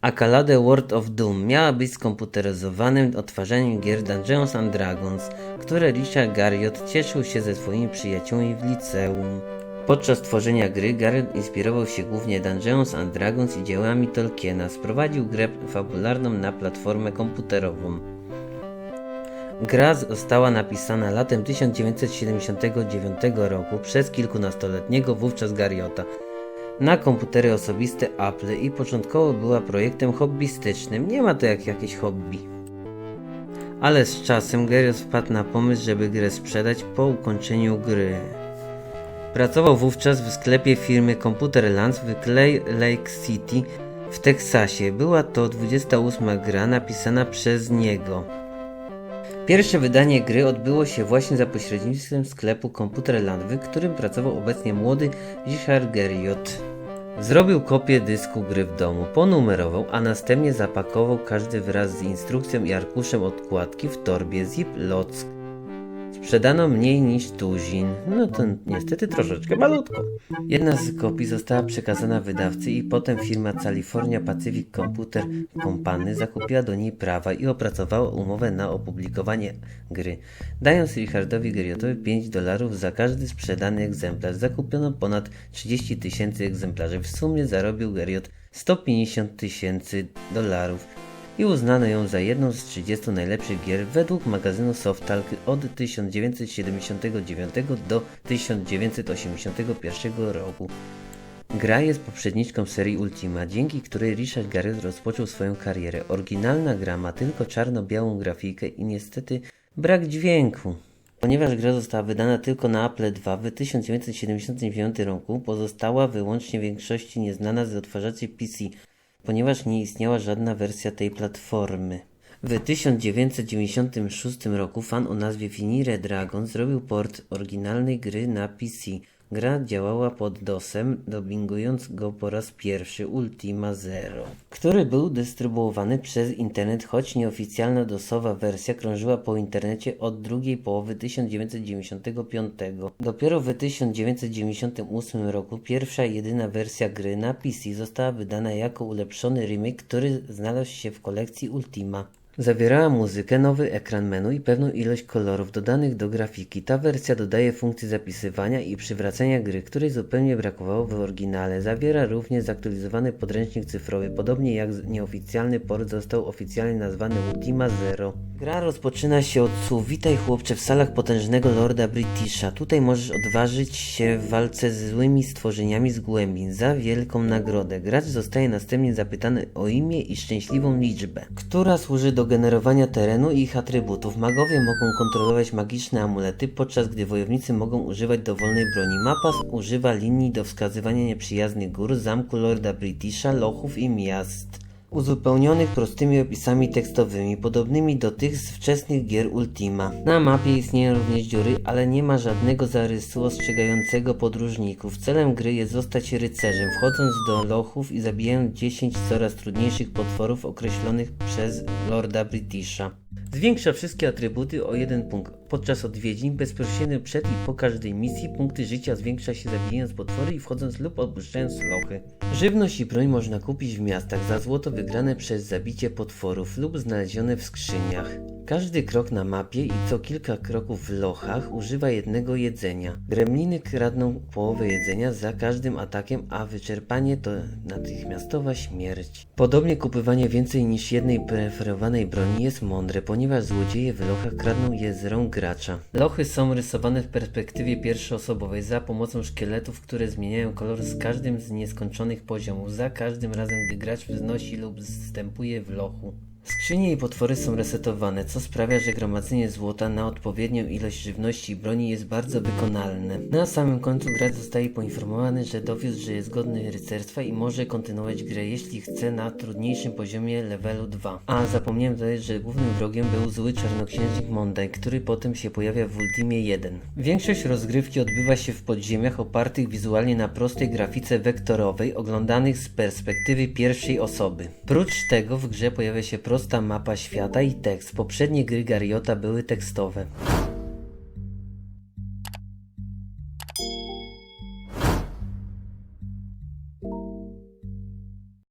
Accolade World of Doom miała być skomputeryzowanym odtwarzaniem gier Dungeons and Dragons, które Richard Garriott cieszył się ze swoimi przyjaciółmi w liceum. Podczas tworzenia gry Garriott inspirował się głównie Dungeons and Dragons i dziełami Tolkiena. Sprowadził grę fabularną na platformę komputerową. Gra została napisana latem 1979 roku przez kilkunastoletniego wówczas Garriota na komputery osobiste Apple i początkowo była projektem hobbystycznym. Nie ma to jak jakieś hobby. Ale z czasem Garriott wpadł na pomysł, żeby grę sprzedać po ukończeniu gry. Pracował wówczas w sklepie firmy Computerlands w Clay Lake City w Teksasie. Była to 28 gra napisana przez niego. Pierwsze wydanie gry odbyło się właśnie za pośrednictwem sklepu Computerland, w którym pracował obecnie młody Richard Garriott. Zrobił kopię dysku gry w domu, ponumerował, a następnie zapakował każdy wraz z instrukcją i arkuszem odkładki w torbie Ziplock. Sprzedano mniej niż tuzin, no to niestety troszeczkę malutko. Jedna z kopii została przekazana wydawcy i potem firma California Pacific Computer Company zakupiła do niej prawa i opracowała umowę na opublikowanie gry, dając Richardowi Garriottowi 5 dolarów za każdy sprzedany egzemplarz. Zakupiono ponad 30 tysięcy egzemplarzy. W sumie zarobił Garriott 150 tysięcy dolarów i uznano ją za jedną z 30 najlepszych gier według magazynu Softalk od 1979 do 1981 roku. Gra jest poprzedniczką serii Ultima, dzięki której Richard Garriott rozpoczął swoją karierę. Oryginalna gra ma tylko czarno-białą grafikę i niestety brak dźwięku. Ponieważ gra została wydana tylko na Apple II w 1979 roku, pozostała wyłącznie większości nieznana z odtwarzaczy PC, ponieważ nie istniała żadna wersja tej platformy. W 1996 roku fan o nazwie Finire Dragon zrobił port oryginalnej gry na PC. Gra działała pod DOSem, dubbingując go po raz pierwszy Ultima Zero, który był dystrybuowany przez internet, choć nieoficjalna DOSowa wersja krążyła po internecie od drugiej połowy 1995. Dopiero w 1998 roku pierwsza i jedyna wersja gry na PC została wydana jako ulepszony remake, który znalazł się w kolekcji Ultima. Zawierała muzykę, nowy ekran menu i pewną ilość kolorów dodanych do grafiki. Ta wersja dodaje funkcję zapisywania i przywracania gry, której zupełnie brakowało w oryginale. Zawiera również zaktualizowany podręcznik cyfrowy, podobnie jak nieoficjalny port został oficjalnie nazwany Ultima Zero. Gra rozpoczyna się od słów Witaj chłopcze w salach potężnego Lorda Britisha. Tutaj możesz odważyć się w walce z złymi stworzeniami z głębin za wielką nagrodę. Gracz zostaje następnie zapytany o imię i szczęśliwą liczbę, która służy do generowania terenu i ich atrybutów. Magowie mogą kontrolować magiczne amulety, podczas gdy wojownicy mogą używać dowolnej broni. Mapa używa linii do wskazywania nieprzyjaznych gór, zamku Lorda Britisha, lochów i miast uzupełnionych prostymi opisami tekstowymi, podobnymi do tych z wczesnych gier Ultima. Na mapie istnieją również dziury, ale nie ma żadnego zarysu ostrzegającego podróżników. Celem gry jest zostać rycerzem, wchodząc do lochów i zabijając 10 coraz trudniejszych potworów określonych przez Lorda Britisha. Zwiększa wszystkie atrybuty o jeden punkt. Podczas odwiedzin, bezpośrednio przed i po każdej misji, punkty życia zwiększa się zabijając potwory i wchodząc lub opuszczając lochy. Żywność i broń można kupić w miastach za złoto wygrane przez zabicie potworów lub znalezione w skrzyniach. Każdy krok na mapie i co kilka kroków w lochach używa jednego jedzenia. Gremliny kradną połowę jedzenia za każdym atakiem, a wyczerpanie to natychmiastowa śmierć. Podobnie kupywanie więcej niż jednej preferowanej broni jest mądre, ponieważ złodzieje w lochach kradną je z rąk gracza. Lochy są rysowane w perspektywie pierwszoosobowej za pomocą szkieletów, które zmieniają kolor z każdym z nieskończonych poziomów, za każdym razem gdy gracz wznosi lub zstępuje w lochu. Skrzynie i potwory są resetowane, co sprawia, że gromadzenie złota na odpowiednią ilość żywności i broni jest bardzo wykonalne. Na samym końcu gracz zostaje poinformowany, że dowiózł, że jest godny rycerstwa i może kontynuować grę, jeśli chce na trudniejszym poziomie levelu 2. A zapomniałem dodać, że głównym wrogiem był zły czarnoksiężnik Monday, który potem się pojawia w Ultimie 1. Większość rozgrywki odbywa się w podziemiach opartych wizualnie na prostej grafice wektorowej, oglądanych z perspektywy pierwszej osoby. Prócz tego w grze pojawia się prosta mapa świata i tekst. Poprzednie gry Garriota były tekstowe.